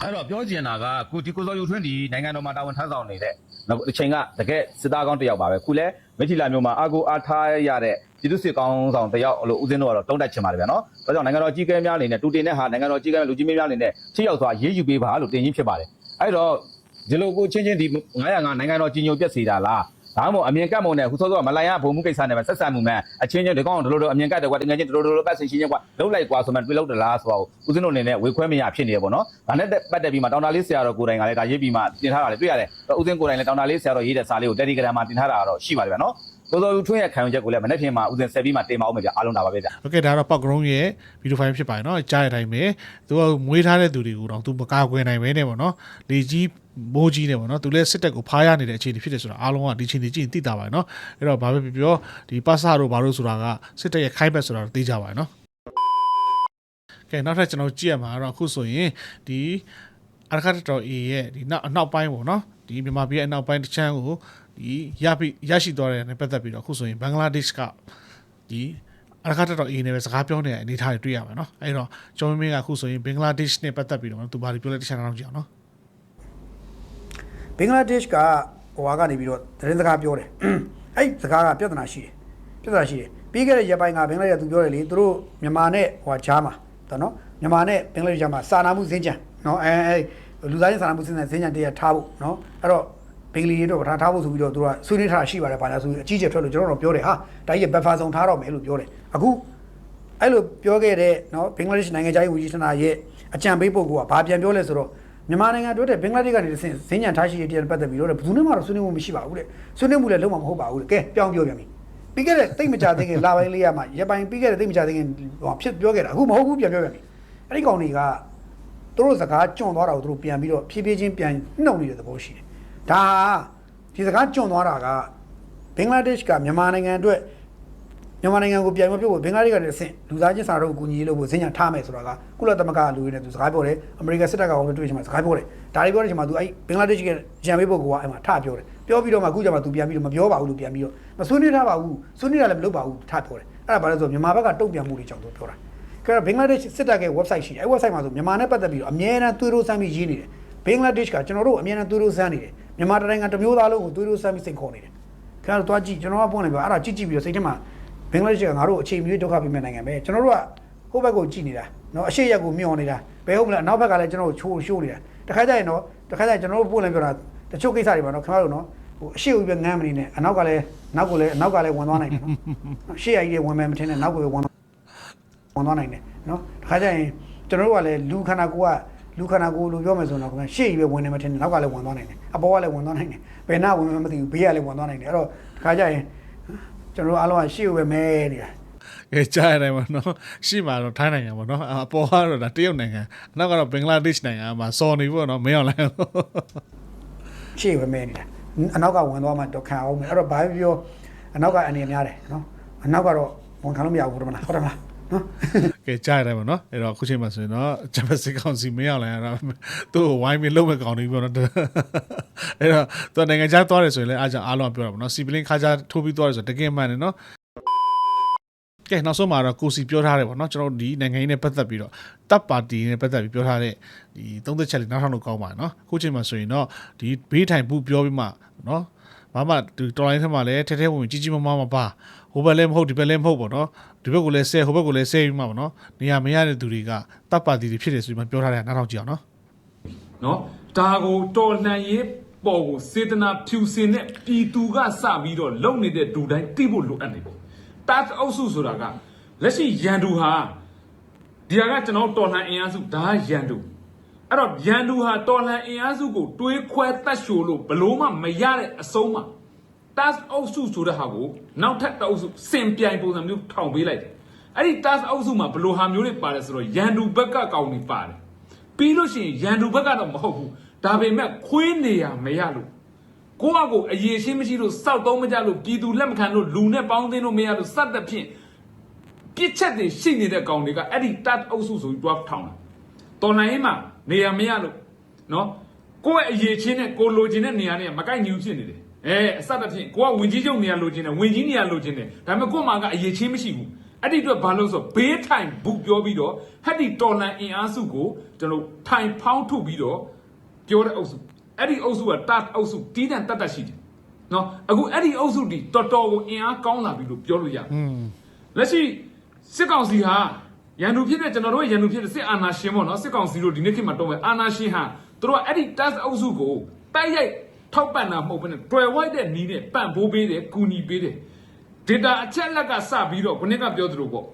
အဲ့တော့ပြောချင်တာကကိုဒီကိုစောယူထွန်းဒီနိုင်ငံတော်မှာတာဝန်ထမ်းဆောင်နေတဲ့နောက်အချိန်ကတကယ်စစ်သားကောင်းတစ်ယောက်ပါပဲခုလဲ မိထီလာမျိုးမှာအာကိုအားထားရတဲ့ပြည်သူစစ်ကောင်းဆောင်တစ်ယောက်လို့ဦးစင်းတို့ကတော့တုံးတက်ချင်ပါတယ်ဗျာနော်ဒါကြောင့်နိုင်ငံတော်ကြီးကဲများအနေနဲ့တူတင်တဲ့ဟာနိုင်ငံတော်ကြီးကဲလူကြီးမင်းများအနေနဲ့ထိရောက်စွာရေးယူပေးပါလို့တင်ကြီးဖြစ်ပါတယ်အဲ့တော့ဒီလိုကိုချင်းချင်းဒီ905နိုင်ငံတော်ကြီးညိုပြက်စီတာလား ဒါမှမဟုတ်အမြင်ကတ်မုံနဲ့ခုစောစောကမလိုင်ရဘုံမှုကိစ္စနဲ့ပဲဆက်ဆံမှုမှန်အချင်းချင်းဒီကောင်တို့လိုအမြင်ကတ်တယ်ကွာတကယ်ချင်းတို့လိုပတ်စင်ရှင်းချင်းကွာလှုပ်လိုက်ကွာဆိုမှတွေးလို့တလားဆိုတော့ဦးစင်းတို့အနေနဲ့ဝေခွဲမရဖြစ်နေရပေါ့နော်ဒါနဲ့ပတ်သက်ပြီးမှတောင်တာလေးဆရာတော်ကိုယ်တိုင်ကလည်းဒါရေးပြီးမှတင်ထားတာလေတွေ့ရတယ်ဦးစင်းကိုယ်တိုင်လည်းတောင်တာလေးဆရာတော်ရေးတဲ့စာလေးကို Telegram မှာတင်ထားတာတော့ရှိပါတယ်ဗျာ နော်ကိုစောထွန်းရဲ့ခံယူချက်ကိုလည်းမနေ့ပြင်မှာဦးစင်းဆက်ပြီးမှတင်ပါအောင်မယ်ဗျာအားလုံးဒါပါပဲဗျာ โอเคဒါတော့ပောက်ကရုံးရဲ့ဗီဒီယိုဖိုင်ဖြစ်ပါတယ်เนาะကြားရတိုင်းပဲသူကမွေးထားတဲ့သူတွေကိုတော့သူမကာကွယ်နိုင်ပဲနဲ့ပေါ့เนาะလေကြီးမိုးကြီးနေပေါ့เนาะသူလည်းစစ်တပ်ကိုဖားရနေတဲ့အခြေအနေဖြစ်တယ်ဆိုတာအားလုံးကဒီချိန်ဒီကြည့်ရင်သိတာပါတယ်เนาะအဲ့တော့ဘာပဲပြောပြောဒီပတ်စာတို့ဘာလို့ဆိုတာကစစ်တပ်ရဲ့ခိုင်းဘက်ဆိုတာတော့သိကြပါတယ်เนาะကဲနောက်ထပ်ကျွန်တော်ကြည့်ရမှာကတော့အခုဆိုရင်ဒီအရခတ်တော် A ရဲ့ဒီနောက်အနောက်ပိုင်းပေါ့เนาะဒီမြန်မာပြည်ရဲ့အနောက်ပိုင်းတစ်ချမ်းကို ဒီရပြီးရရှိသွားတဲ့နဲ့ပတ်သက်ပြီးတော့အခုဆိုရင်ဘင်္ဂလားဒေ့ရှ်ကဒီ အရခတ်တော်အေးနေပဲစကားပြောနေတဲ့အနေအထားတွေတွေ့ရမှာเนาะအဲ့တော့ကျော်မင်းမင်းကအခုဆိုရင်ဘင်္ဂလားဒေ့ရှ်နဲ့ပတ်သက်ပြီးတော့သူဘာတွေပြောလဲတခြားတော့ကြည့်အောင်เนาะ ဘင်္ဂလားဒေ့ရှ်ကဟိုဟာကနေပြီးတော့သတင်းစကားပြောတယ်အဲ့ဒီစကားကပြဿနာရှိတယ်ပြဿနာရှိတယ်ပြီးခဲ့တဲ့ရက်ပိုင်းကဘင်္ဂလားဒေ့ရှ်ကသူပြောတယ်လေသူတို့မြန်မာနဲ့ဟိုဟာဂျားမှာတော့နော်မြန်မာနဲ့ဘင်္ဂလားဒေ့ရှ်ဂျားမှာစာနာမှုစင်ကြံနော်အဲအဲလူသားချင်းစာနာမှုစင်ကြံစင်ကြံတရားထားဖို့နော်အဲ့တော့ ဘင်္ဂလီတွေတော့ထားထားဖို့ဆိုပြီးတော့သူကဆွေးနွေးထားတာရှိပါတယ်ဘာလဲဆိုပြီးအကြီးကျယ်ထွက်လို့ကျွန်တော်တို့ပြောတယ်ဟာဒါကြီးဘက်ဖာဆောင်ထားတော့မယ်လို့ပြောတယ်အခုအဲ့လိုပြောခဲ့တဲ့နော်ဘင်္ဂလားဒေ့ရှ်နိုင်ငံခြားရေးဝန်ကြီးဌာနရဲ့အကြံပေးပုဂ္ဂိုလ်ကဘာပြန်ပြောလဲဆိုတော့မြန်မာနိုင်ငံတို့တဲ့ဘင်္ဂလားဒေ့ရှ်ကနေတစ်ဆင့်ဈဉ္ညာထားရှိရေးတရားပတ်သက်ပြီးတော့ဘယ်သူမှတော့ဆွေးနွေးမှုမရှိပါဘူးတဲ့ဆွေးနွေးမှုလည်းလုံးဝမဟုတ်ပါဘူးတဲ့ကဲပြောင်းပြောပြန်ပြီပြီးခဲ့တဲ့တိတ်မကြသေးခင်လာပိုင်းလေးရမှာရပိုင်းပြီးခဲ့တဲ့တိတ်မကြသေးခင်ဟိုဖြစ်ပြောခဲ့တာအခုမဟုတ်ဘူးပြန်ပြောပြန်ပြီအဲ့ဒီကောင်တွေကသူတို့စကားကျွန့်သွားတာကိုသူတို့ပြန်ပြီးတော့ဖြည်းဖြည်းချင်းပြန်နှုတ်နေတဲ့သဘောရှိတယ် ဒါဒီစကားကျွန့်သွားတာကဘင်္ဂလားဒေ့ရှ်ကမြန်မာနိုင်ငံအတွက်မြန်မာနိုင်ငံကိုပြန်မပြုတ်ဖို့ဘင်္ဂလားဒေ့ရှ်ကနေဆင့်လူသားချင်းစာတော့အကူအညီလုပ်ဖို့ဈဉ္ညာထားမယ်ဆိုတာကကုလသမဂ္ဂလူတွေနဲ့သူစကားပြောတယ်အမေရိကန်စစ်တပ်ကဝင်တွေ့ချင်မှစကားပြောတယ်ဒါတွေပြောတဲ့အချိန်မှာသူအဲ့ဘင်္ဂလားဒေ့ရှ်ကဂျန်မေးပုဂ္ဂိုလ်ကအဲ့မှာထပြောတယ်ပြောပြီးတော့မှအခုကျမှသူပြန်ပြီးတော့မပြောပါဘူးလို့ပြန်ပြီးတော့မဆွေးနွေးထားပါဘူးဆွေးနွေးတာလည်းမလုပ်ပါဘူးထပြောတယ်အဲ့ဒါဘာလဲဆိုတော့မြန်မာဘက်ကတုံ့ပြန်မှုတွေကြောင့်သူပြောတာကျတော့ဘင်္ဂလားဒေ့ရှ်စစ်တပ်က website ရှိတယ်အဲ့ website မှာဆိုမြန်မာနဲ့ပတ်သက်ပြီးတော့အမြဲတမ်းသွေးရိုးစမ်းပြီးရေးနေတယ်ဘင်္ဂလားဒေ့ရှ်ကကျွန်တော်တို့အမြဲတမ်းသွေးရိုးစမ်းနေတယ် မြန်မာတိုင်းကတမျိုးသားလုံးကိုသွေးတို့ဆမ်းပြီးစိန်ခေါ်နေတယ်ခင်ဗျားတို့သွားကြည့်ကျွန်တော်ကပွင့်နေပါအဲ့ဒါကြည့်ကြည့်ပြီးတော့စိတ်ထဲမှာဘင်္ဂလားဒေ့ရှ်ကငါတို့အခြေမြေဒုက္ခပေးမဲ့နိုင်ငံပဲကျွန်တော်တို့ကဟိုဘက်ကိုကြည့်နေတာနော်အရှိရက်ကိုမျောနေတာဘယ်ဟုတ်မလဲနောက်ဘက်ကလည်းကျွန်တော်တို့ချိုးရှိုးနေတာတခါကျရင်တော့တခါကျရင်ကျွန်တော်တို့ပွင့်လဲပြောတာတချို့ကိစ္စတွေမှာတော့ခင်ဗျားတို့နော်ဟိုအရှိဥပဲငမ်းမနေနဲ့အနောက်ကလည်းနောက်ကလည်းနောက်ကလည်းဝင်သွားနိုင်တယ်နော်ရှေ့ရကြီးတွေဝင်မယ်မထင်နဲ့နောက်ကလည်းဝင်ဝင်သွားနိုင်တယ်နော်တခါကျရင်ကျွန်တော်တို့ကလည်းလူခန္ဓာကိုယ်က လူခန္ဓာကိုယ်လိုပြောမယ်ဆိုတော့ခင်ဗျရှေ့ကြီးပဲဝင်နေမှထင်တယ်နောက်ကလည်းဝင်သွားနိုင်တယ်အပေါ်ကလည်းဝင်သွားနိုင်တယ်ဘယ်နာဝင်မှမသိဘူးဘေးကလည်းဝင်သွားနိုင်တယ်အဲ့တော့ဒီခါကျရင်ကျွန်တော်တို့အားလုံးကရှေ့ကိုပဲမဲနေတာကဲကြားရတယ်ပေါ့နော်ရှိမှာတော့ထိုင်းနိုင်ငံပေါ့နော်အပေါ်ကတော့ဒါတရုတ်နိုင်ငံနောက်ကတော့ဘင်္ဂလားဒေ့ရှ်နိုင်ငံမှာစော်နေပေါ့နော်မင်းအောင်လိုင်းရှေ့ပဲမဲနေတာအနောက်ကဝင်သွားမှတော့ခံအောင်မယ်အဲ့တော့ဘာပြောအနောက်ကအနေများတယ်နော်အနောက်ကတော့ဝန်ခံလို့မရဘူးတော့မလားဟုတ်တယ်မလား နော်ကဲကြားရတယ်ပေါ့နော်အဲ့တော့အခုချိန်မှာဆိုရင်တော့ဂျပန်စစ်ကောင်စီမင်းအောင်လိုင်ရတာသူ့ကိုဝိုင်းပြီးလုံးမဲ့ကောင်နေပြီပေါ့နော်အဲ့တော့သူနိုင်ငံခြားသွားတယ်ဆိုရင်လည်းအားကြောင့်အားလုံးကပြောတာပေါ့နော်စီပလင်းခါးကြားထိုးပြီးသွားတယ်ဆိုတော့တကယ်မှန်တယ်နော်ကဲနောက်ဆုံးမှာတော့ကိုစီပြောထားတယ်ပေါ့နော်ကျွန်တော်တို့ဒီနိုင်ငံရေးနဲ့ပတ်သက်ပြီးတော့တပ်ပါတီနဲ့ပတ်သက်ပြီးပြောထားတဲ့ဒီသုံးသက်ချက်လေးနောက်ထောင်လို့ကောင်းပါနော်အခုချိန်မှာဆိုရင်တော့ဒီဘေးထိုင်ဘူးပြောပြီးမှနော်ဘာမှဒီတော်လိုင်းထဲမှာလည်းထဲထဲဝင်ဝင်ကြီးကြီးမားမားမပါဟိုဘက်လည်းမဟုတ်ဒီဘက်လည်းမဟုတ်ပေါ့နော် ဒီဘက်ကိုလည်းဆဲဟိုဘက်ကိုလည်းဆဲပြီးမှပေါ့နော်နေရာမရတဲ့သူတွေကတပ်ပါတီတွေဖြစ်တယ်ဆိုပြီးမှပြောထားတယ်နောက်ထောင်ကြည့်အောင်နော်နော်ဒါကိုတော်လှန်ရေးပေါ်ကိုစေတနာဖြူစင်တဲ့ပြည်သူကစပြီးတော့လုံနေတဲ့ဒူတိုင်းတိဖို့လိုအပ်နေတယ်တတ်အုပ်စုဆိုတာကလက်ရှိရန်သူဟာဒီဟာကကျွန်တော်တော်လှန်အင်အားစုဒါရန်သူအဲ့တော့ရန်သူဟာတော်လှန်အင်အားစုကိုတွေးခွဲတတ်ရှို့လို့ဘလို့မှမရတဲ့အဆုံးမှာ တတ်အုပ်စုဆိုတဲ့ဟာကိုနောက်ထပ်တအုပ်စုစင်ပြိုင်ပုံစံမျိုးထောင်ပေးလိုက်တယ်အဲ့ဒီတတ်အုပ်စုမှာဘလို့ဟာမျိုးတွေပါတယ်ဆိုတော့ရန်သူဘက်ကကောင်တွေပါတယ်ပြီးလို့ရှိရင်ရန်သူဘက်ကတော့မဟုတ်ဘူးဒါပေမဲ့ခွေးနေရမရလို့ကိုယ့်အကိုအရေးရှင်းမရှိလို့စောက်သုံးမကြလို့ပြည်သူလက်မခံလို့လူနဲ့ပေါင်းသင်းလို့မရလို့စက်တဲ့ဖြင့်ပြစ်ချက်တွေရှိနေတဲ့ကောင်တွေကအဲ့ဒီတတ်အုပ်စုဆိုပြီးတွားထောင်တာတော်နိုင်ရင်မှနေရမရလို့နော်ကိုယ့်ရဲ့အရေးချင်းနဲ့ကိုလိုချင်တဲ့နေရာနဲ့မကိုက်ညီဘူးဖြစ်နေတယ် အဲအစတဲ့ဖြင့်ကိုကဝင်ကြီးချုပ်နေရာလိုချင်တယ်ဝင်ကြီးနေရာလိုချင်တယ်ဒါပေမဲ့ကို့မှာကအရေးချင်းမရှိဘူးအဲ့ဒီအတွက်ဘာလို့ဆိုဘေးထိုင်ဘူးပြောပြီးတော့ဟက်ဒီတော်လန်အင်အားစုကိုကျွန်တော်ထိုင်ဖောင်းထုတ်ပြီးတော့ပြောတဲ့အုပ်စုအဲ့ဒီအုပ်စုကတတ်အုပ်စုတီးတန်တတ်တတ်ရှိတယ်နော်အခုအဲ့ဒီအုပ်စုဒီတော်တော်ကိုအင်အားကောင်းလာပြီလို့ပြောလို့ရတယ်လက်ရှိစစ်ကောင်စီဟာရန်သူဖြစ်တဲ့ကျွန်တော်တို့ရဲ့ရန်သူဖြစ်တဲ့စစ်အာဏာရှင်ပေါ့နော်စစ်ကောင်စီတို့ဒီနေ့ခေတ်မှာတော့မယ်အာဏာရှင်ဟာသူတို့ကအဲ့ဒီ task အုပ်စုကိုတိုက်ရိုက် ထောက်ပံ့တာမဟုတ်ဘဲနဲ့တွယ်ဝိုက်တဲ့နီးနဲ့ပံ့ပိုးပေးတယ်ကူညီပေးတယ် data အချက်လက်ကစပြီးတော့ခုနကပြောသလိုပေါ့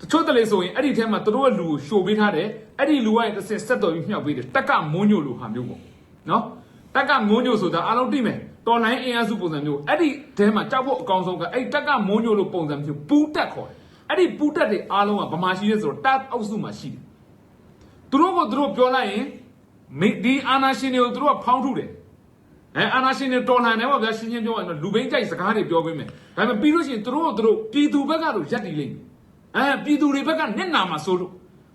တချို့တလေဆိုရင်အဲ့ဒီထဲမှာသူတို့ရဲ့လူကိုရှို့ပေးထားတယ်အဲ့ဒီလူကရင်တစ်စက်ဆက်တော်ပြီးမြှောက်ပေးတယ်တက်ကမွန်းညိုလိုဟာမျိုးပေါ့နော်တက်ကမွန်းညိုဆိုတာအားလုံးသိမယ်တော်လိုင်းအင်အားစုပုံစံမျိုးအဲ့ဒီထဲမှာကြောက်ဖို့အကောင်ဆုံးကအဲ့ဒီတက်ကမွန်းညိုလိုပုံစံမျိုးပူးတက်ခေါ်တယ်အဲ့ဒီပူးတက်တွေအားလုံးကဗမာရှိရဲဆိုတော့တတ်အောက်စုမှာရှိတယ်သူတို့ကသူတို့ပြောလိုက်ရင်မိဒီအာနာရှင်တွေကိုသူတို့ကဖောင်းထုတယ် အဲအာနာရှင်တွေတော်လှန်တယ်ပေါ့ဗျာရှင်းရှင်းပြောရရင်တော့လူဘိန်းကြိုက်စကားတွေပြောပေးမယ်ဒါပေမဲ့ပြီးလို့ရှိရင်သူတို့ကသူတို့ပြည်သူဘက်ကတော့ရက်တည်လိမ့်မယ်အဲပြည်သူတွေဘက်ကနစ်နာမှာဆိုလို့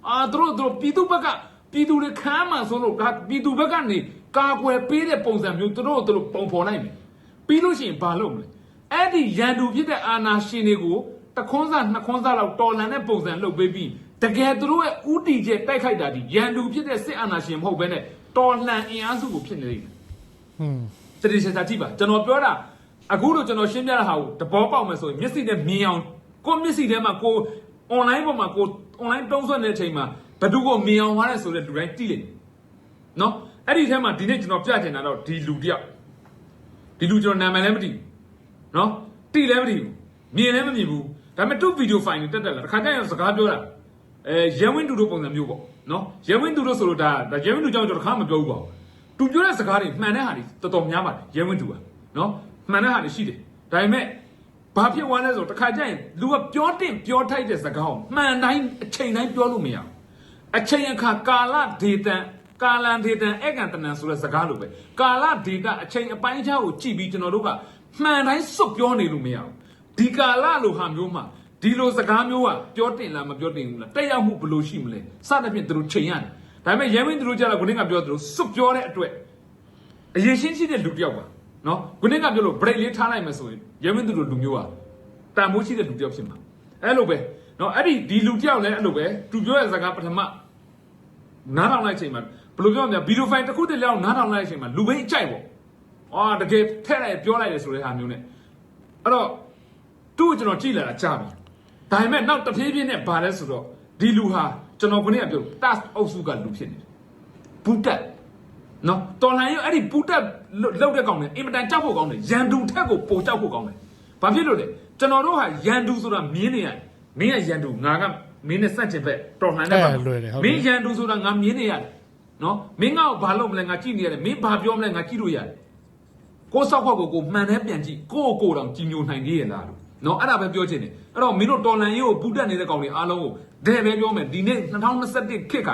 အာသူတို့သူတို့ပြည်သူဘက်ကပြည်သူတွေခံမှာဆိုလို့ဒါပြည်သူဘက်ကနေကာကွယ်ပေးတဲ့ပုံစံမျိုးသူတို့သူတို့ပုံဖော်နိုင်မယ်ပြီးလို့ရှိရင်ဘာလုပ်မလဲအဲ့ဒီရန်သူဖြစ်တဲ့အာနာရှင်တွေကိုတခွန်းစားနှစ်ခွန်းစားလောက်တော်လန်တဲ့ပုံစံလုပ်ပေးပြီးတကယ်သူတို့ရဲ့ဥတီကျတိုက်ခိုက်တာဒီရန်သူဖြစ်တဲ့စစ်အာဏာရှင်မဟုတ်ဘဲနဲ့တော်လှန်အင်အားစုကိုဖြစ်နေလိမ့်မယ် တတိယစာကြည့်ပါကျွန်တော်ပြောတာအခုလို့ကျွန်တော်ရှင်းပြတဲ့ဟာကိုတဘောပေါက်မယ်ဆိုရင်မျက်စိနဲ့မြင်အောင်ကိုယ့်မျက်စိထဲမှာကို online ပေါ်မှာကို online တုံးဆွဲနေတဲ့အချိန်မှာဘယ်သူကိုမြင်အောင်သွားလဲဆိုတဲ့လူတိုင်းတိလိမ့်မယ်နော်အဲ့ဒီထဲမှာဒီနေ့ကျွန်တော်ပြချင်တာတော့ဒီလူတယောက်ဒီလူကျွန်တော်နာမည်လည်းမသိဘူးနော်တိလည်းမသိဘူးမြင်လည်းမမြင်ဘူးဒါပေမဲ့သူ့ဗီဒီယိုဖိုင်တွေတက်တက်လာတစ်ခါကျရင်စကားပြောတာအဲရဲဝင်းတူတို့ပုံစံမျိုးပေါ့နော်ရဲဝင်းတူတို့ဆိုလို့ဒါဒါရဲဝင်းတူကြောင့်ကျွန်တော်တစ်ခါမပြောဘူးပါဘူး သူပြောတဲ့စကားတွေမှန်တဲ့ဟာတွေတော်တော်များပါတယ်ရဲဝင်းတူပါနော်မှန်တဲ့ဟာတွေရှိတယ်ဒါပေမဲ့ဘာဖြစ်သွားလဲဆိုတော့တစ်ခါကျရင်လူကပြောတင်ပြောထိုက်တဲ့စကားကိုမှန်တိုင်းအချိန်တိုင်းပြောလို့မရဘူးအချိန်အခါကာလဒေတန်ကာလန်ဒေတန်ဧကန်တနန်ဆိုတဲ့စကားလိုပဲကာလဒေတာအချိန်အပိုင်းခြားကိုကြည့်ပြီးကျွန်တော်တို့ကမှန်တိုင်းစွတ်ပြောနေလို့မရဘူးဒီကာလလိုဟာမျိုးမှာဒီလိုစကားမျိုးကပြောတင်လားမပြောတင်ဘူးလားတက်ရောက်မှုဘယ်လိုရှိမလဲစသဖြင့်သူတို့ချိန်ရတယ် ဒါပေမဲ့ရဲဝင်းသူတို့ကြတော့ခုနကပြောသလိုစွတ်ပြောတဲ့အတွက်အရင်ရှင်းရှိတဲ့လူတစ်ယောက်ပါနော်ခုနကပြောလို့ break လေးထားလိုက်မယ်ဆိုရင်ရဲမင်းသူတို့လူမျိုးอ่ะတန်မိုးရှိတဲ့လူတစ်ယောက်ဖြစ်မှာအဲ့လိုပဲနော်အဲ့ဒီဒီလူတစ်ယောက်လည်းအဲ့လိုပဲသူပြောတဲ့စကားပထမနားထောင်လိုက်ချိန်မှာဘယ်လိုပြောမလဲဗီဒီယိုဖိုင်တစ်ခုတည်းလောက်နားထောင်လိုက်ချိန်မှာလူဘိန်းအကြိုက်ပေါ့အာတကယ်ထက်လိုက်ပြောလိုက်တယ်ဆိုတဲ့ဟာမျိုးနဲ့အဲ့တော့သူ့ကိုကျွန်တော်ကြည့်လာတာကြားပြီဒါပေမဲ့နောက်တစ်ပြေးပြေးနဲ့ဗာလဲဆိုတော့ဒီလူဟာ ကျွန်တော်ခုနကပြော task အုပ်စုကလူဖြစ်နေတယ်ဘူးတက်နော်တော်လှန်ရေးအဲ့ဒီပူတက်လောက်တဲ့ကောင်တွေအင်မတန်ကြောက်ဖို့ကောင်းတယ်ရန်သူထက်ကိုပိုကြောက်ဖို့ကောင်းတယ်ဘာဖြစ်လို့လဲကျွန်တော်တို့ဟာရန်သူဆိုတာမြင်းနေရတယ်မင်းကရန်သူငါကမင်းနဲ့စက်ချင်ဘက်တော်လှန်တဲ့ဘက်အဲ့လွယ်တယ်ဟုတ်တယ်မင်းရန်သူဆိုတာငါမြင်းနေရတယ်နော်မင်းငါ့ကိုဘာလုပ်မလဲငါကြည့်နေရတယ်မင်းဘာပြောမလဲငါကြည့်လို့ရတယ်ကိုစောက်ခွက်ကိုကိုမှန်တယ်ပြန်ကြည့်ကိုကိုကိုတောင်ကြည်ညိုနိုင်သေးရဲ့လားလို့ နော်အဲ့ဒါပဲပြောချင်တယ်အဲ့တော့မင်းတို့တော်လန်ရေးကိုပူတက်နေတဲ့ကောင်တွေအားလုံးကိုဒဲပဲပြောမယ်ဒီနေ့2021ခေတ်က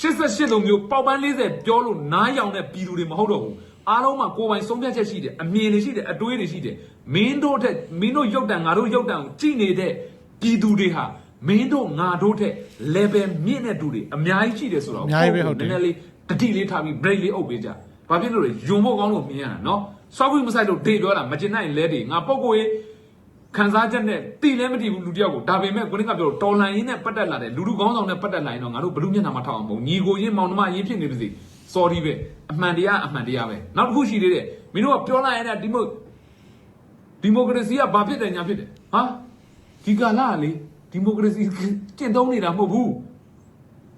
88လုံးမျိုးပေါက်ပန်း40ပြောလို့နားယောင်တဲ့ပြည်သူတွေမဟုတ်တော့ဘူးအားလုံးမှာကိုယ်ပိုင်ဆုံးဖြတ်ချက်ရှိတယ်အမြင်တွေရှိတယ်အတွေးတွေရှိတယ်မင်းတို့တဲ့မင်းတို့ရုပ်တံငါတို့ရုပ်တံကိုကြည်နေတဲ့ပြည်သူတွေဟာမင်းတို့ငါတို့ထက် level မြင့်တဲ့သူတွေအများကြီးရှိတယ်ဆိုတော့အများကြီးပဲဟုတ်တယ်နည်းနည်းလေးတတိလေးထားပြီး break လေးအုပ်ပေးကြဘာဖြစ်လို့လဲယုံဖို့ကောင်းလို့မြင်ရတာနော်စောက်ပြီးမဆိုင်လို့ဒေပြောတာမကျင်နိုင်လဲတွေငါပုံကိုရေး ခံစားချက်နဲ့တိလည်းမတိဘူးလူတယောက်ကိုဒါပေမဲ့ကိုနစ်ကပြောလို့တော်လန်ရင်းနဲ့ပတ်သက်လာတဲ့လူလူကောင်းဆောင်နဲ့ပတ်သက်လာရင်တော့ငါတို့ဘလူးမျက်နှာမှာထောက်အောင်ပုံညီကိုရင်းမောင်နှမရင်းဖြစ်နေပါစေ sorry ပဲအမှန်တရားအမှန်တရားပဲနောက်တစ်ခုရှိသေးတယ်မင်းတို့ကပြောလိုက်ရတဲ့ဒီမိုဒီမိုကရေစီကဘာဖြစ်တယ်ညာဖြစ်တယ်ဟာဒီကာလကလေဒီမိုကရေစီကျင့်သုံးနေတာမဟုတ်ဘူး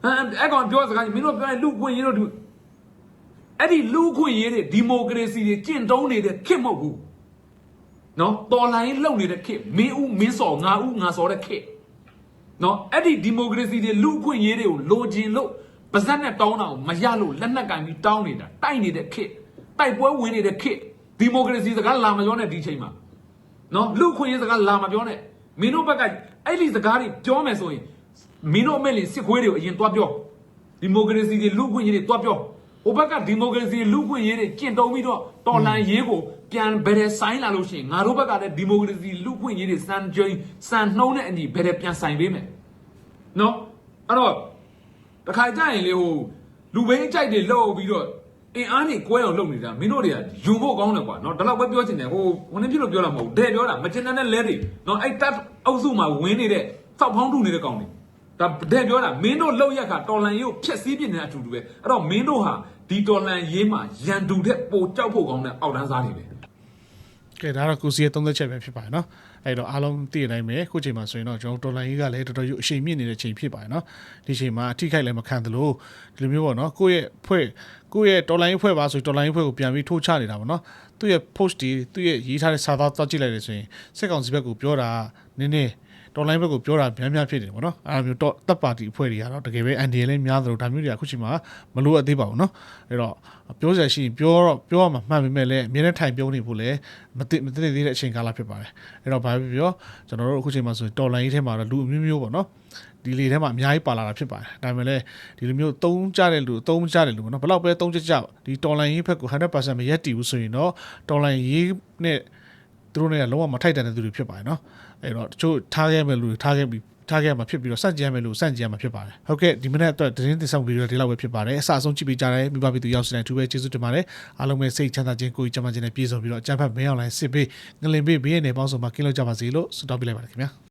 ဟမ်အဲ့ကောင်ပြောစကားမင်းတို့ပြောရင်လူခွင့်ရေးတို့ဒီအဲ့ဒီလူခွင့်ရေးတွေဒီမိုကရေစီတွေကျင့်သုံးနေတဲ့ခေတ်မဟုတ်ဘူး နော်တော်လိုင်းလုံနေတဲ့ခေတ်မင်းဦးမင်းစော်ငါဦးငါစော်တဲ့ခေတ်နော်အဲ့ဒီဒီမိုကရေစီတွေလူခွင့်ရေးတွေကိုလိုချင်လို့ပါဇက်နဲ့တောင်းတာကိုမရလို့လက်နက်ကင်ပြီးတောင်းနေတာတိုက်နေတဲ့ခေတ်တိုက်ပွဲဝင်နေတဲ့ခေတ်ဒီမိုကရေစီစကားလာမပြောနဲ့ဒီချိန်မှာနော်လူခွင့်ရေးစကားလာမပြောနဲ့မင်းတို့ဘက်ကအဲ့ဒီစကားတွေပြောမယ်ဆိုရင်မင်းတို့အမေလင်စစ်ခွေးတွေကိုအရင်တွားပြောဒီမိုကရေစီတွေလူခွင့်ရေးတွေတွားပြော ဟိုဘက်ကဒီမိုကရေစီလူခွင့်ရေးတွေကျင့်သုံးပြီးတော့တော်လန်ရေးကိုပြန်ဘယ်တဲ့ဆိုင်လာလို့ရှိရင်ငါတို့ဘက်ကလည်းဒီမိုကရေစီလူခွင့်ရေးတွေစံကြိမ်စံနှုံးတဲ့အညီဘယ်တဲ့ပြန်ဆိုင်ပေးမယ်နော်အဲ့တော့တခါကြရင်လေဟိုလူဘိန်းကြိုက်တွေလောက်ပြီးတော့အင်အားနေကွဲအောင်လုပ်နေတာမင်းတို့တွေကယုံဖို့ကောင်းတယ်ကွာနော်ဒါတော့ပဲပြောချင်တယ်ဟိုဝင်နေဖြစ်လို့ပြောတာမဟုတ်ဘူးတဲ့ပြောတာမချင်တဲ့လဲတွေနော်အဲ့တက်အုပ်စုမှာဝင်နေတဲ့စောက်ဖောင်းထုနေတဲ့ကောင်တွေဒါတဲ့ပြောတာမင်းတို့လောက်ရက်ခါတော်လန်ရေးကိုဖျက်ဆီးပြနေတဲ့အတူတူပဲအဲ့တော့မင်းတို့ဟာ ဒီတော်လန်ရေးမှာရန်သူတဲ့ပိုကြောက်ဖို့ကောင်းတဲ့အောက်တန်းစားတွေပဲကဲဒါတော့ကိုစီရဲ့သုံးသက်ချက်ပဲဖြစ်ပါတယ်နော်အဲ့တော့အားလုံးသိရနိုင်မယ်ခုချိန်မှာဆိုရင်တော့ကျွန်တော်တော်လိုင်းကြီးကလည်းတော်တော်ရွအချိန်မြင့်နေတဲ့ချိန်ဖြစ်ပါတယ်နော်ဒီချိန်မှာအထိခိုက်လည်းမခံသလိုဒီလိုမျိုးပေါ့နော်ကိုယ့်ရဲ့ဖွဲ့ကိုယ့်ရဲ့တော်လိုင်းဖွဲ့ပါဆိုတော်လိုင်းဖွဲ့ကိုပြန်ပြီးထိုးချနေတာပေါ့နော်သူ့ရဲ့ post တွေသူ့ရဲ့ရေးထားတဲ့စာသားသွားကြည့်လိုက်တယ်ဆိုရင်စက်ကောင်စီဘက်ကိုပြောတာနည်းနည်း တော်လိုင်းဘက်ကိုပြောတာများများဖြစ်တယ်ပေါ့နော်အဲ့လိုမျိုးတော့တပ်ပါတီအဖွဲ့တွေကတော့တကယ်ပဲအန်ဒီလည်းများသလိုဒါမျိုးတွေကအခုချိန်မှာမလိုအပ်သေးပါဘူးနော်အဲ့တော့ပြောစရာရှိရင်ပြောတော့ပြောရမှာမှန်ပေမဲ့လည်းအမြဲတမ်းထိုင်ပြောနေဖို့လည်းမသိမသိသေးတဲ့အချိန်ကာလဖြစ်ပါတယ်အဲ့တော့ဘာဖြစ်ပြောကျွန်တော်တို့အခုချိန်မှာဆိုရင်တော်လိုင်းရေးထဲမှာတော့လူအမျိုးမျိုးပေါ့နော်ဒီလေထဲမှာအများကြီးပါလာတာဖြစ်ပါတယ်ဒါပေမဲ့လည်းဒီလိုမျိုးသုံးကြတဲ့လူသုံးမကြတဲ့လူပေါ့နော်ဘယ်တော့ပဲသုံးကြကြဒီတော်လိုင်းရေးဘက်ကို100%မရက်တည်ဘူးဆိုရင်တော့တော်လိုင်းရေးနဲ့သူတို့နဲ့လုံးဝမထိုက်တန်တဲ့သူတွေဖြစ်ပါတယ်နော် အဲ့တော့တချို့ထားခဲ့မဲ့လူတွေထားခဲ့ပြီးထားခဲ့မှာဖြစ်ပြီးတော့စန့်ကျင်ရမယ်လို့စန့်ကျင်ရမှာဖြစ်ပါတယ်ဟုတ်ကဲ့ဒီမနေ့အတွက်သတင်းတင်ဆောင်ဗီဒီယိုဒီလောက်ပဲဖြစ်ပါတယ်အစအဆုံးကြည့်ပေးကြတယ်မိဘပြည်သူရောက်စတဲ့သူပဲကျေးဇူးတင်ပါတယ်အားလုံးပဲစိတ်ချမ်းသာခြင်းကိုယ်ကြီးကျန်းမာခြင်းနဲ့ပြည့်စုံပြီးတော့အကြံဖတ်မင်းအောင်လိုင်းစစ်ပေးငလင်ပေးဘေးရနေပေါင်းစုံမှာကင်းလို့ကြပါစေလို့ဆုတောင်းပေးလိုက်ပါတယ်ခင်ဗျာ